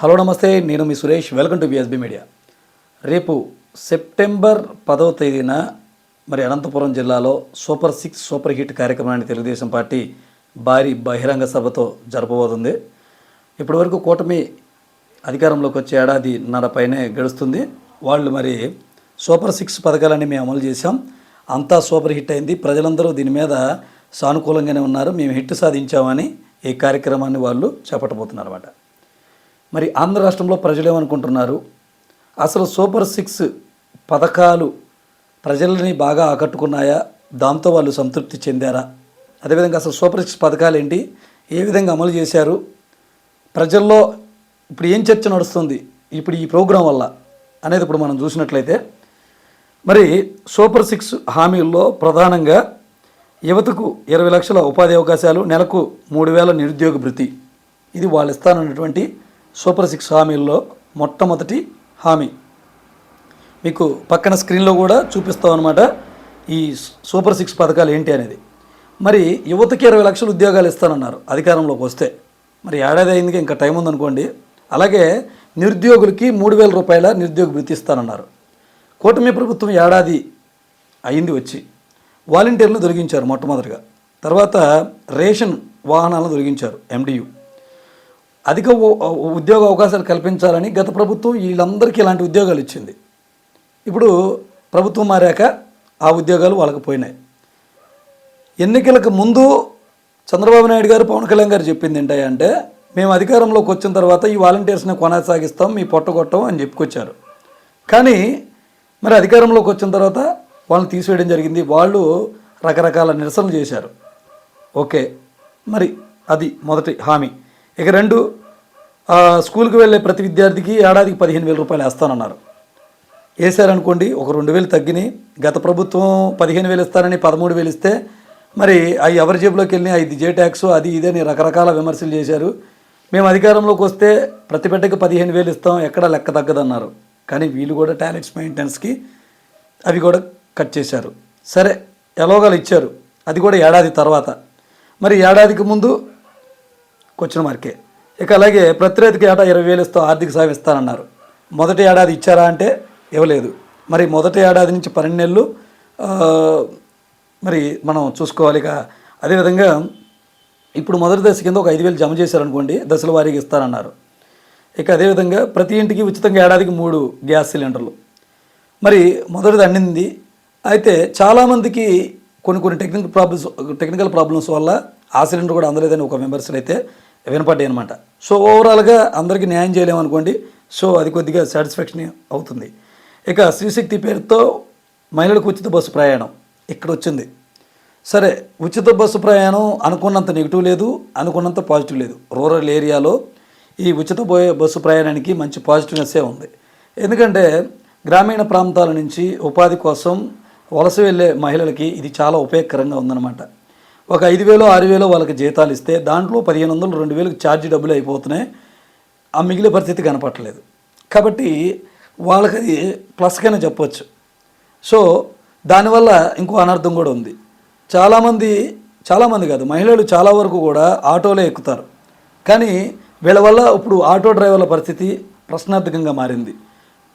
Hello నమస్తే. నేను మీ Suresh. Welcome to BSB media రేపు సెప్టెంబర్ పదవ తేదీన మరి అనంతపురం జిల్లాలో సూపర్ సిక్స్ సూపర్ హిట్ కార్యక్రమాన్ని తెలుగుదేశం పార్టీ భారీ బహిరంగ సభతో జరపబోతుంది. ఇప్పటివరకు కూటమి అధికారంలోకి వచ్చే ఏడాది నడపైనే గడుస్తుంది. వాళ్ళు మరి సూపర్ సిక్స్ పథకాలన్నీ మేము అమలు చేశాం. అంతా సూపర్ హిట్ అయింది. ప్రజలందరూ దీని మీద సానుకూలంగానే ఉన్నారు. మేము హిట్ సాధించామని ఈ కార్యక్రమాన్ని వాళ్ళు చేపట్టబోతున్నారు అన్నమాట మరి ఆంధ్ర రాష్ట్రంలో ప్రజలు ఏమనుకుంటున్నారు అసలు సూపర్ సిక్స్ పథకాలు ప్రజలని బాగా ఆకట్టుకున్నాయా? దాంతో వాళ్ళు సంతృప్తి చెందారా? అదేవిధంగా అసలు సూపర్ సిక్స్ పథకాలు ఏంటి ఏ విధంగా అమలు చేశారు? ప్రజల్లో ఇప్పుడు ఏం చర్చ నడుస్తుంది ఇప్పుడు ఈ ప్రోగ్రాం వల్ల అనేది ఇప్పుడు మనం చూసినట్లయితే మరి సూపర్ సిక్స్ హామీల్లో ప్రధానంగా యువతకు ఇరవై లక్షల ఉపాధి అవకాశాలు నెలకు మూడు వేల నిరుద్యోగ భృతి. ఇది వాళ్ళు ఇస్తానన్నటువంటి సూపర్ సిక్స్ హామీల్లో మొట్టమొదటి హామీ. మీకు పక్కన స్క్రీన్లో కూడా చూపిస్తాం అనమాట ఈ సూపర్ సిక్స్ పథకాలు ఏంటి అనేది. మరి యువతకి ఇరవై లక్షల ఉద్యోగాలు ఇస్తానన్నారు అధికారంలోకి వస్తే. మరి ఏడాది అయిందికి ఇంకా టైం ఉందనుకోండి. అలాగే నిరుద్యోగులకి మూడు వేల రూపాయల నిరుద్యోగ భృతి ఇస్తానన్నారు. కూటమి ప్రభుత్వం ఏడాది అయింది వచ్చి. వాలంటీర్లు తొలగించారు మొట్టమొదటిగా. తర్వాత రేషన్ వాహనాలను తొలగించారు ఎండియు అధిక ఉ- ఉద్యోగ అవకాశాలు కల్పించాలని గత ప్రభుత్వం వీళ్ళందరికీ ఇలాంటి ఉద్యోగాలు ఇచ్చింది. ఇప్పుడు ప్రభుత్వం మారాక ఆ ఉద్యోగాలు వాళ్ళకి పోయినాయి. ఎన్నికలకు ముందు చంద్రబాబు నాయుడు గారు పవన్ కళ్యాణ్ గారు చెప్పింది ఏంటంటే మేము అధికారంలోకి వచ్చిన తర్వాత ఈ వాలంటీర్స్ని కొనసాగిస్తాం మీ పొట్టగొట్టం అని చెప్పుకొచ్చారు. కానీ మరి అధికారంలోకి వచ్చిన తర్వాత వాళ్ళని తీసివేయడం జరిగింది. వాళ్ళు రకరకాల నిరసనలు చేశారు. ఓకే మరి అది మొదటి హామీ. ఇక రెండు స్కూల్కి వెళ్ళే ప్రతి విద్యార్థికి ఏడాదికి పదిహేను వేల రూపాయలు వేస్తానన్నారు. వేశారనుకోండి ఒక రెండు వేలు తగ్గినాయి గత ప్రభుత్వం పదిహేను వేలు ఇస్తారని పదమూడు వేలు ఇస్తే మరి అవి ఎవరి జేబులోకి వెళ్ళి అది జే ట్యాక్స్ అది ఇదని రకరకాల విమర్శలు చేశారు. మేము అధికారంలోకి వస్తే ప్రతి బిడ్డకి పదిహేను వేలు ఇస్తాం ఎక్కడ లెక్క తగ్గదన్నారు. కానీ వీళ్ళు కూడా టాయిలెట్స్ మెయింటెనెన్స్కి అవి కూడా కట్ చేశారు. సరే ఎలాగోలు ఇచ్చారు. అది కూడా ఏడాది తర్వాత. మరి ఏడాదికి ముందు క్వశ్చన్ మార్కే. ఇక అలాగే ప్రతి రైతుకి ఏటా ఇరవై వేలు ఇస్తూ ఆర్థిక సాయం ఇస్తానన్నారు. మొదటి ఏడాది ఇచ్చారా అంటే ఇవ్వలేదు. మరి మొదటి ఏడాది నుంచి పన్నెండు నెలలు మరి మనం చూసుకోవాలి ఇక. అదేవిధంగా ఇప్పుడు మొదటి దశ కింద ఒక ఐదు వేలు జమ చేశారనుకోండి దశల వారీగా ఇస్తానన్నారు. ఇక అదేవిధంగా ప్రతి ఇంటికి ఉచితంగా ఏడాదికి మూడు గ్యాస్ సిలిండర్లు. మరి మొదటిది అందింది అయితే చాలామందికి కొన్ని కొన్ని టెక్నికల్ ప్రాబ్లమ్స్ టెక్నికల్ ప్రాబ్లమ్స్ వల్ల ఆ సిలిండర్ కూడా అందలేదని ఒక మెంబర్స్ అయితే వినపడ్డాయి అనమాట సో ఓవరాల్గా అందరికీ న్యాయం చేయలేమనుకోండి. సో అది కొద్దిగా సాటిస్ఫాక్షన్ అవుతుంది. ఇక శ్రీశక్తి పేరుతో మహిళలకు ఉచిత బస్సు ప్రయాణం ఇక్కడ వచ్చింది సరే ఉచిత బస్సు ప్రయాణం అనుకున్నంత నెగిటివ్ లేదు అనుకున్నంత పాజిటివ్ లేదు. రూరల్ ఏరియాలో ఈ ఉచిత బో- బస్సు ప్రయాణానికి మంచి పాజిటివ్నెస్సే ఉంది. ఎందుకంటే గ్రామీణ ప్రాంతాల నుంచి ఉపాధి కోసం వలస వెళ్ళే మహిళలకి ఇది చాలా ఉపయోగకరంగా ఉందన్నమాట. ఒక ఐదు వేలు ఆరు వేలు వాళ్ళకి జీతాలు ఇస్తే దాంట్లో పదిహేను వందలు రెండు వేలకు ఛార్జ్ డబ్బులు అయిపోతున్నాయి. ఆ మిగిలిన పరిస్థితి కనపట్టలేదు కాబట్టి వాళ్ళకి అది ప్లస్గానే చెప్పొచ్చు. సో దానివల్ల ఇంకో అనర్థం కూడా ఉంది. చాలామంది చాలామంది కాదు మహిళలు చాలా వరకు కూడా ఆటోలే ఎక్కుతారు. కానీ వీళ్ళ వల్ల ఇప్పుడు ఆటో డ్రైవర్ల పరిస్థితి ప్రశ్నార్థకంగా మారింది.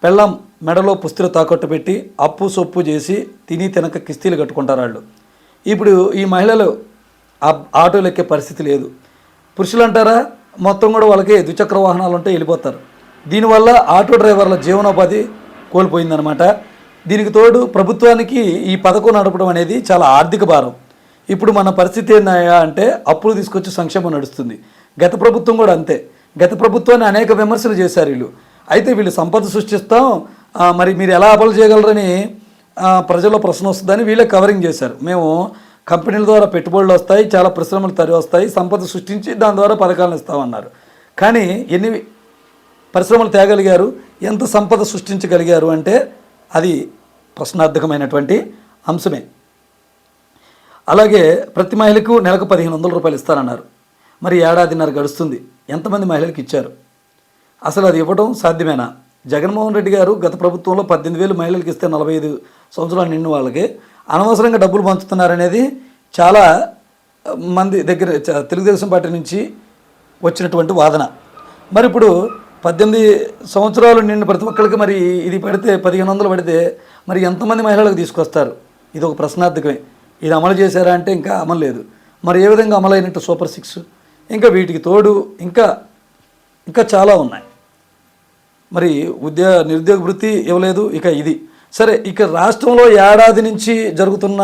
పెళ్ళం మెడలో పుస్తులు తాకట్టు పెట్టి అప్పు సొప్పు చేసి తిని తినక కిస్తీలు కట్టుకుంటారు వాళ్ళు. ఇప్పుడు ఈ మహిళలు ఆటోలు ఎక్కే పరిస్థితి లేదు. పురుషులు అంటారా? మొత్తం కూడా వాళ్ళకి ద్విచక్ర వాహనాలు ఉంటే వెళ్ళిపోతారు. దీనివల్ల ఆటో డ్రైవర్ల జీవనోపాధి కోల్పోయిందనమాట దీనికి తోడు ప్రభుత్వానికి ఈ పథకం నడపడం అనేది చాలా ఆర్థిక భారం. ఇప్పుడు మన పరిస్థితి ఏందయ్యా అంటే అప్పులు తీసుకొచ్చి సంక్షేమం నడుస్తుంది. గత ప్రభుత్వం కూడా అంతే. గత ప్రభుత్వాన్ని అనేక విమర్శలు చేశారు వీళ్ళు. అయితే వీళ్ళు సంపద సృష్టిస్తాం మరి మీరు ఎలా అమలు చేయగలరని ప్రజల్లో ప్రశ్న వస్తుందని వీళ్ళే కవరింగ్ చేశారు. మేము కంపెనీల ద్వారా పెట్టుబడులు వస్తాయి చాలా పరిశ్రమలు తరి వస్తాయి సంపద సృష్టించి దాని ద్వారా పథకాలను ఇస్తామన్నారు. కానీ ఎన్ని పరిశ్రమలు తేగలిగారు ఎంత సంపద సృష్టించగలిగారు అంటే అది ప్రశ్నార్థకమైనటువంటి అంశమే. అలాగే ప్రతి మహిళకు నెలకు పదిహేను వందల రూపాయలు ఇస్తారన్నారు మరి ఏడాదిన్నర గడుస్తుంది. ఎంతమంది మహిళలకు ఇచ్చారు? అసలు అది ఇవ్వడం సాధ్యమేనా? జగన్మోహన్ రెడ్డి గారు గత ప్రభుత్వంలో పద్దెనిమిది వేలు మహిళలకు ఇస్తే నలభై ఐదు సంవత్సరాలు నిండిన వాళ్ళకి అనవసరంగా డబ్బులు పంచుతున్నారనేది చాలా మంది దగ్గర తెలుగుదేశం పార్టీ నుంచి వచ్చినటువంటి వాదన. మరి ఇప్పుడు పద్దెనిమిది సంవత్సరాలు నిండిన ప్రతి ఒక్కరికి మరి ఇది పడితే పదిహేను వందలు పడితే మరి ఎంతమంది మహిళలకు తీసుకొస్తారు? ఇది ఒక ప్రశ్నార్థకమే. ఇది అమలు చేశారా అంటే ఇంకా అమలు లేదు. మరి ఏ విధంగా అమలైనట్టు సూపర్ సిక్స్? ఇంకా వీటికి తోడు ఇంకా ఇంకా చాలా ఉన్నాయి. మరి ఉద్యోగ నిరుద్యోగ వృత్తి ఇవ్వలేదు ఇక ఇది. సరే ఇక రాష్ట్రంలో ఏడాది నుంచి జరుగుతున్న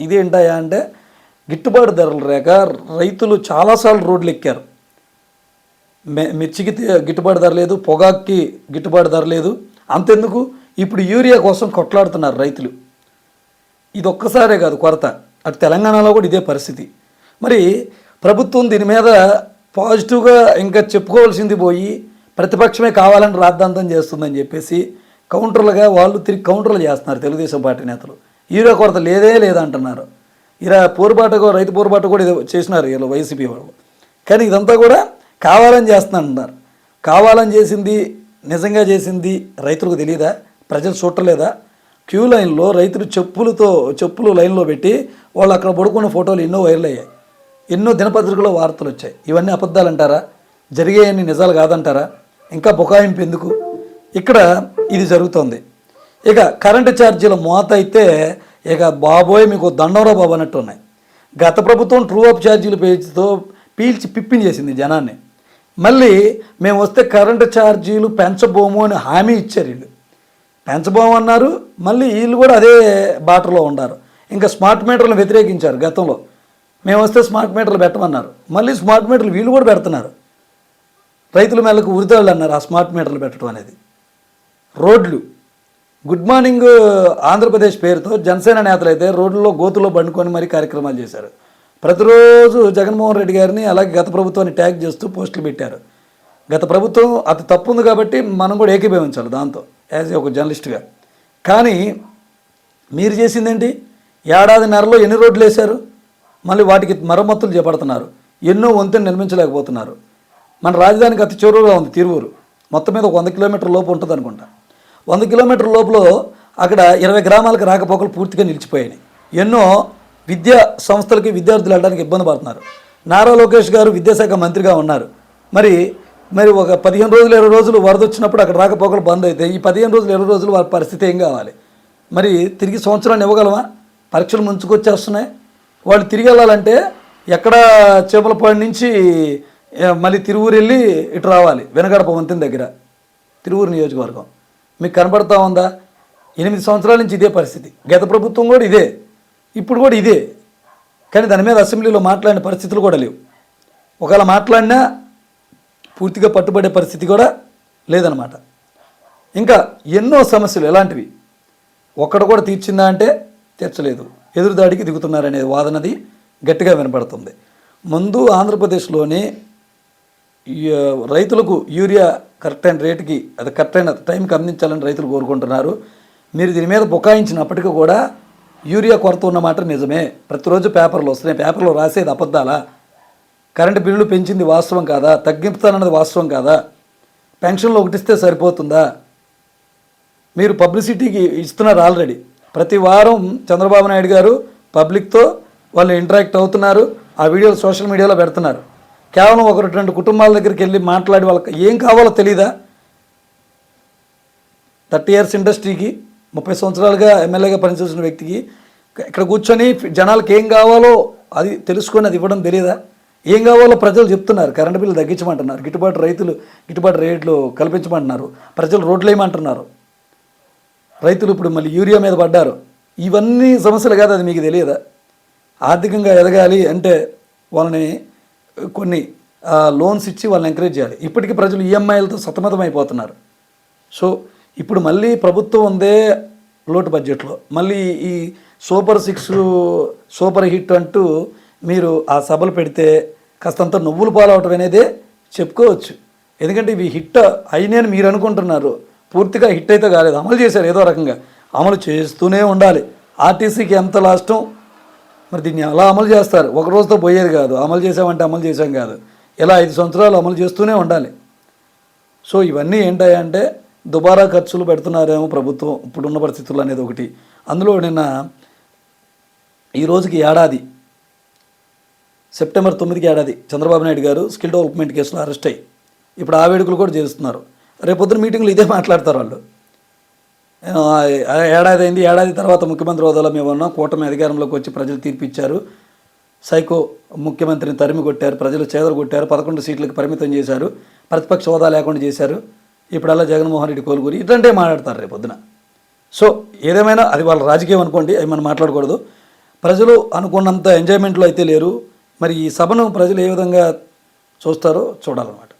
ఇది అంటే గిట్టుబాటు ధరలు లేక రైతులు చాలాసార్లు రోడ్లు ఎక్కారు. మె- మిర్చికి గిట్టుబాటు ధర లేదు పొగాక్కి గిట్టుబాటు ధర లేదు. అంతెందుకు? ఇప్పుడు యూరియా కోసం కొట్లాడుతున్నారు రైతులు. ఇది ఒక్కసారే కాదు కొరత. అటు తెలంగాణలో కూడా ఇదే పరిస్థితి. మరి ప్రభుత్వం దీని మీద పాజిటివ్గా ఇంకా చెప్పుకోవాల్సింది పోయి ప్రతిపక్షమే కావాలని రాద్ధాంతం చేస్తుందని చెప్పేసి కౌంటర్లుగా వాళ్ళు తిరిగి కౌంటర్లు చేస్తున్నారు తెలుగుదేశం పార్టీ నేతలు. హీరో కొరత లేదే లేదంటున్నారు. ఇలా పోరుబాట కూడా- రైతు పోరుబాటు కూడా ఏదో చేసినారు వీళ్ళు వైసీపీ వాళ్ళు. కానీ ఇదంతా కూడా కావాలని చేస్తున్నారంటున్నారు కావాలని చేసింది నిజంగా చేసింది రైతులకు తెలియదా ప్రజలు చూడలేదా క్యూ లైన్లో రైతులు చెప్పులతో చెప్పులు లైన్లో పెట్టి వాళ్ళు అక్కడ పడుకున్న ఫోటోలు ఎన్నో వైరల్ అయ్యాయి. ఎన్నో దినపత్రికలో వార్తలు వచ్చాయి. ఇవన్నీ అబద్ధాలు అంటారా జరిగేయన్ని నిజాలు కాదంటారా? ఇంకా బుకాయింపు ఎందుకు? ఇక్కడ ఇది జరుగుతోంది. ఇక కరెంటు ఛార్జీల మోత అయితే ఇక బాబోయ్ మీకు దండవరా బాబు అన్నట్టు ఉన్నాయి గత ప్రభుత్వం ట్రూ అప్ ఛార్జీలు పేజీతో పీల్చి పిప్పిని చేసింది జనాన్ని. మళ్ళీ మేము వస్తే కరెంటు ఛార్జీలు పెంచబోము అని హామీ ఇచ్చారు వీళ్ళు. పెంచబోము అన్నారు మళ్ళీ వీళ్ళు కూడా అదే బాటలో ఉన్నారు. ఇంకా స్మార్ట్ మీటర్లను వ్యతిరేకించారు గతంలో. మేము వస్తే స్మార్ట్ మీటర్లు పెట్టమన్నారు. మళ్ళీ స్మార్ట్ మీటర్లు వీళ్ళు కూడా పెడుతున్నారు. రైతుల మేరకు ఉరితాళ్ళు అన్నారు ఆ స్మార్ట్ మీటర్లు పెట్టడం అనేది. రోడ్లు. గుడ్ మార్నింగ్ uh, ఆంధ్రప్రదేశ్ పేరుతో జనసేన నేతలు అయితే రోడ్లలో గోతులో బండుకొని మరీ కార్యక్రమాలు చేశారు. ప్రతిరోజు జగన్మోహన్ రెడ్డి గారిని అలాగే గత ప్రభుత్వాన్ని ట్యాగ్ చేస్తూ పోస్టులు పెట్టారు. గత ప్రభుత్వం అది తప్పు ఉంది కాబట్టి మనం కూడా ఏకీభవించాలి దాంతో యాజ్ ఒక జర్నలిస్ట్గా. కానీ మీరు చేసిందేంటి? ఏడాదిన్నరలో ఎన్ని రోడ్లు వేశారు? మళ్ళీ వాటికి మరమ్మతులు చేపడుతున్నారు. ఎన్నో వంతెన నిర్మించలేకపోతున్నారు. మన రాజధానికి అతి చివరగా ఉంది తిరువూరు. మొత్తం మీద ఒక వంద కిలోమీటర్ లోపు ఉంటుంది అనుకుంటా వంద కిలోమీటర్ లోపల అక్కడ ఇరవై గ్రామాలకు రాకపోకలు పూర్తిగా నిలిచిపోయాయి. ఎన్నో విద్యా సంస్థలకి విద్యార్థులు వెళ్ళడానికి ఇబ్బంది పడుతున్నారు. నారా లోకేష్ గారు విద్యాశాఖ మంత్రిగా ఉన్నారు. మరి మరి ఒక పదిహేను రోజులు ఇరవై రోజులు వరద వచ్చినప్పుడు అక్కడ రాకపోకలు బంద్ అయితే ఈ పదిహేను రోజులు ఇరవై రోజులు వారి పరిస్థితి ఏం కావాలి? మరి తిరిగి సంవత్సరాన్ని ఇవ్వగలమా? పరీక్షలు ముంచుకొచ్చేస్తున్నాయి. వాళ్ళు తిరిగి వెళ్ళాలంటే ఎక్కడ చేపలపాడు నుంచి మళ్ళీ తిరువూరు వెళ్ళి ఇటు రావాలి వెనగడప వంతెన దగ్గర తిరువూరు నియోజకవర్గం. మీకు కనబడతా ఉందా? ఎనిమిది సంవత్సరాల నుంచి ఇదే పరిస్థితి. గత ప్రభుత్వం కూడా ఇదే. ఇప్పుడు కూడా ఇదే. కానీ దాని మీద అసెంబ్లీలో మాట్లాడిన పరిస్థితులు కూడా లేవు. ఒకవేళ మాట్లాడినా పూర్తిగా పట్టుబడే పరిస్థితి కూడా లేదనమాట ఇంకా ఎన్నో సమస్యలు ఎలాంటివి? ఒక్కడు కూడా తీర్చిందా అంటే తీర్చలేదు ఎదురుదాడికి దిగుతున్నారనే వాదనది గట్టిగా వినపడుతుంది. ముందు ఆంధ్రప్రదేశ్లోని రైతులకు యూరియా కరెక్ట్ అయిన రేటుకి అది కరెక్ట్ అయిన టైంకి అందించాలని రైతులు కోరుకుంటున్నారు. మీరు దీని మీద బుకాయించినప్పటికీ కూడా యూరియా కొరత ఉన్నమాట నిజమే. ప్రతిరోజు పేపర్లు వస్తున్నాయి. పేపర్లో రాసేది అబద్ధాలా. కరెంటు బిల్లులు పెంచింది వాస్తవం కాదా? తగ్గిస్తానన్నది వాస్తవం కాదా? పెన్షన్లు ఒకటిస్తే సరిపోతుందా? మీరు పబ్లిసిటీకి ఇస్తున్నారు ఆల్రెడీ. ప్రతి వారం చంద్రబాబు నాయుడు గారు పబ్లిక్తో వాళ్ళు ఇంటరాక్ట్ అవుతున్నారు. ఆ వీడియోలు సోషల్ మీడియాలో పెడుతున్నారు. కేవలం ఒక రెండు కుటుంబాల దగ్గరికి వెళ్ళి మాట్లాడి వాళ్ళకి ఏం కావాలో తెలీదా? థర్టీ ఇయర్స్ ఇండస్ట్రీకి ముప్పై సంవత్సరాలుగా ఎమ్మెల్యేగా పనిచేసిన వ్యక్తికి ఇక్కడ కూర్చొని జనాలకు ఏం కావాలో అది తెలుసుకొని అది ఇవ్వడం తెలియదా ఏం కావాలో ప్రజలు చెప్తున్నారు. కరెంటు బిల్లు తగ్గించమంటున్నారు. గిట్టుబాటు రైతులు గిట్టుబాటు రేట్లు కల్పించమంటున్నారు. ప్రజలు రోడ్లు వేయమంటున్నారు. రైతులు ఇప్పుడు మళ్ళీ యూరియా మీద పడ్డారు. ఇవన్నీ సమస్యలు కాదు అది మీకు తెలియదా? ఆర్థికంగా ఎదగాలి అంటే వాళ్ళని కొన్ని లోన్స్ ఇచ్చి వాళ్ళని ఎంకరేజ్ చేయాలి. ఇప్పటికీ ప్రజలు ఈఎంఐలతో సతమతం అయిపోతున్నారు సో ఇప్పుడు మళ్ళీ ప్రభుత్వం ఉందే లోటు బడ్జెట్లో మళ్ళీ ఈ సూపర్ సిక్స్ సూపర్ హిట్ అంటూ మీరు ఆ సభలు పెడితే కాస్తంత నువ్వులు పాలవటం అనేదే చెప్పుకోవచ్చు. ఎందుకంటే ఇవి హిట్ అయినాయని మీరు అనుకుంటున్నారు. పూర్తిగా హిట్ అయితే కాలేదు. అమలు చేశారు ఏదో రకంగా. అమలు చేస్తూనే ఉండాలి. ఆర్టీసీకి ఎంత లాస్టం? మరి దీన్ని అలా అమలు చేస్తారు? ఒక రోజుతో పోయేది కాదు. అమలు చేసామంటే అమలు చేసాం కాదు. ఇలా ఐదు సంవత్సరాలు అమలు చేస్తూనే ఉండాలి. సో ఇవన్నీ ఏంటంటే దుబారా ఖర్చులు పెడుతున్నారేమో ప్రభుత్వం. ఇప్పుడున్న పరిస్థితులు అనేది ఒకటి. అందులో నిన్న ఈ రోజుకి ఏడాది సెప్టెంబర్ తొమ్మిదికి ఏడాది చంద్రబాబు నాయుడు గారు స్కిల్ డెవలప్మెంట్ కేసులో అరెస్ట్ అయ్యి. ఇప్పుడు ఆ వేడుకలు కూడా చేస్తున్నారు. రేపొద్దున మీటింగ్లో ఇదే మాట్లాడతారు వాళ్ళు. ఏడాది అయింది ఏడాది తర్వాత ముఖ్యమంత్రి హోదాలో మేము ఉన్నాం. కూటమి అధికారంలోకి వచ్చి ప్రజలు తీర్పిచ్చారు. సైకో ముఖ్యమంత్రిని తరిమి కొట్టారు. ప్రజలు చేదలు కొట్టారు. పదకొండు సీట్లకు పరిమితం చేశారు. ప్రతిపక్ష హోదా లేకుండా చేశారు. ఇప్పుడల్లా జగన్మోహన్ రెడ్డి కోలుగురి ఇట్లాంటే మాట్లాడతారు రేపు పొద్దున. సో ఏదేమైనా అది వాళ్ళ రాజకీయం అనుకోండి అవి మనం మాట్లాడకూడదు. ప్రజలు అనుకున్నంత ఎంజాయ్మెంట్లో అయితే లేరు. మరి ఈ సభను ప్రజలు ఏ విధంగా చూస్తారో చూడాలన్నమాట.